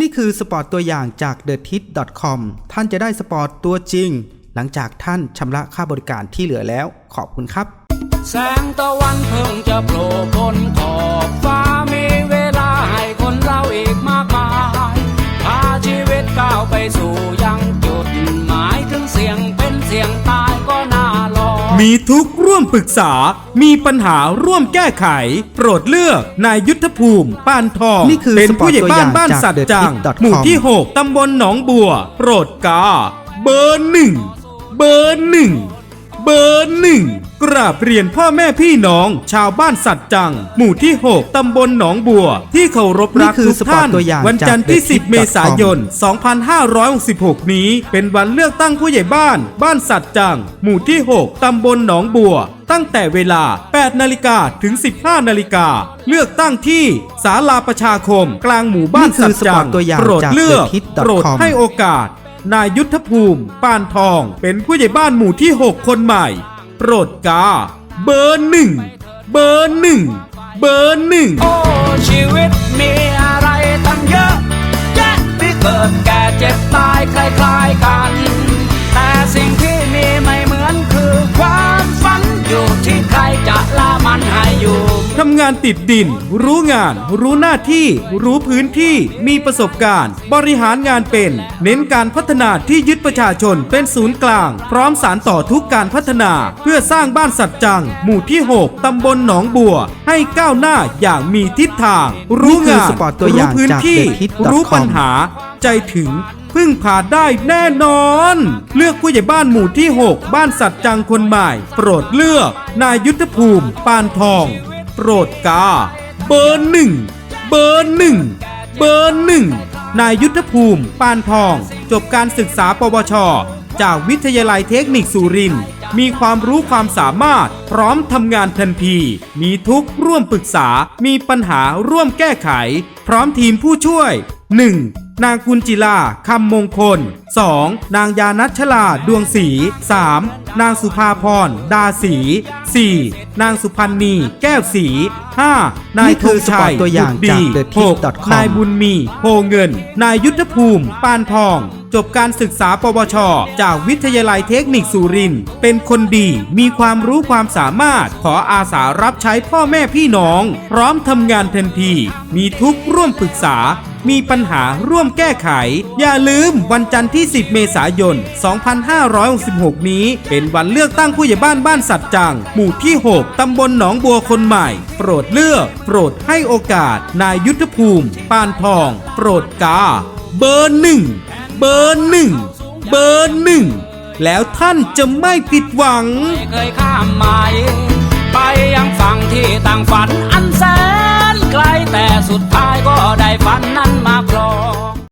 นี่คือสปอร์ตตัวอย่างจาก t h e t i t c o m ท่านจะได้สปอร์ตตัวจริง หลังจากท่านชำระค่าบริการที่เหลือแล้ว ขอบคุณครับ แสงตะวันเพิ่งจะโผล่พ้นขอบฟ้า มีทุกข์ร่วมปรึกษา มีปัญหาร่วมแก้ไข โปรดเลือก นายยุทธภูมิ ปานทอง นี่คือเป็นสปอร์ตผู้ใหญ่บ้านตัวอย่างบ้านจากสัตว์จัง TheTip.com หมู่ที่ 6 ตำบลหนองบัว โปรดกา เบอร์หนึ่ง เบอร์หนึ่ง เบอร์หนึ่ง กราบเรียนพ่อแม่พี่น้อง ชาวบ้านสัตว์จัง หมู่ที่ 6 ตำบลหนองบัว ที่เคารพรักนี่คือทุกท่านสปอร์ตตัวอย่างวันจันทร์ที่จาก10 เมษายน 2566 นี้ เป็นวันเลือกตั้งผู้ใหญ่บ้าน บ้านสัตว์จัง หมู่ที่ 6 ตำบลหนองบัว ตั้งแต่เวลา 8 นาฬิกาถึง 15 นาฬิกา เลือกตั้งที่ศาลาประชาคม กลางหมู่บ้านนี่คืสัอตว์จัสปองร์ตตัวอย่างโปรดจากเลือก TheTip.com โปรดให้โอกาส นายยุทธภูมิ ปานทอง เป็นผู้ใหญ่บ้านหมู่ที่ 6 คนใหม่ โปรดกา เบอร์หนึ่ง เบอร์หนึ่ง เบอร์หนึ่ง โอ้ชีวิตมีำงานติดดิน รู้งาน รู้หน้าที่ รู้พื้นที่ มีประสบการณ์ บริหารงานเป็น เน้นการพัฒนาที่ยึดประชาชนเป็นศูนย์กลาง พร้อมสารต่อทุกการพัฒนา เพื่อสร้างบ้านสัตว์จัง หมู่ที่ 6 ตำบลหนองบัว ให้ก้าวหน้าอย่างมีทิศทาง รู้นี่คืองานสปอร์ตตัวอย่างรู้พื้นจากที่ TheTip.com รู้ปัญหา ใจถึงพึ่งพาได้แน่นอน เลือกผู้ใหญ่บ้านหมู่ที่ 6 บ้านสัตว์จังคนใหม่ โปรดเลือก นายยุทธภูมิ ปานทองโปรดกา เบอร์หนึ่ง เบอร์หนึ่ง เบอร์หนึ่ง นายยุทธภูมิ ปานทอง จบการศึกษาปวช จากวิทยาลัยเทคนิคสุรินทร์มีความรู้ความสามารถ พร้อมทำงานทันที มีทุกร่วมปรึกษา มีปัญหาร่วมแก้ไข พร้อมทีมผู้ช่วย 1. นางกุลจิลาคำมงคล 2. นางยานัชลาดวงศรี 3. นางสุภาพร ดาศรี 4. นางสุพันธ์นีแก้วศรี 5. นายนี่ธคืองชัยสปอร์ตตัวอย่างบุตรดีจาก TheTip.com 6. นายบุญมีโพเงิน นายยุทธภูมิ ปานทอง จบการศึกษาปวช จากวิทยาลัยเทคนิคสุรินทร์เป็นคนดีมีความรู้ความสามารถขออาสารับใช้พ่อแม่พี่น้อง พร้อมทำงานทันที มีทุกข์ร่วมปรึกษา มีปัญหาร่วมแก้ไข อย่าลืมวันจันทร์ที่ 10 เมษายน 2566 นี้ เป็นวันเลือกตั้งผู้ใหญ่บ้านบ้านสัตว์จัง หมู่ที่ 6 ตำบลหนองบัวคนใหม่ โปรดเลือก โปรดให้โอกาส นายยุทธภูมิ ปานทอง โปรดกา เบอร์หนึ่ง เบอร์หนึ่ง เบอร์หนึ่ง แล้วท่านจะไม่ผิดหวังไม่เคยข้ามหมายไปยังฝั่งที่ต่างฝันอันแสนไกลแต่สุดท้าย ได้ฝันนั้นมาครอง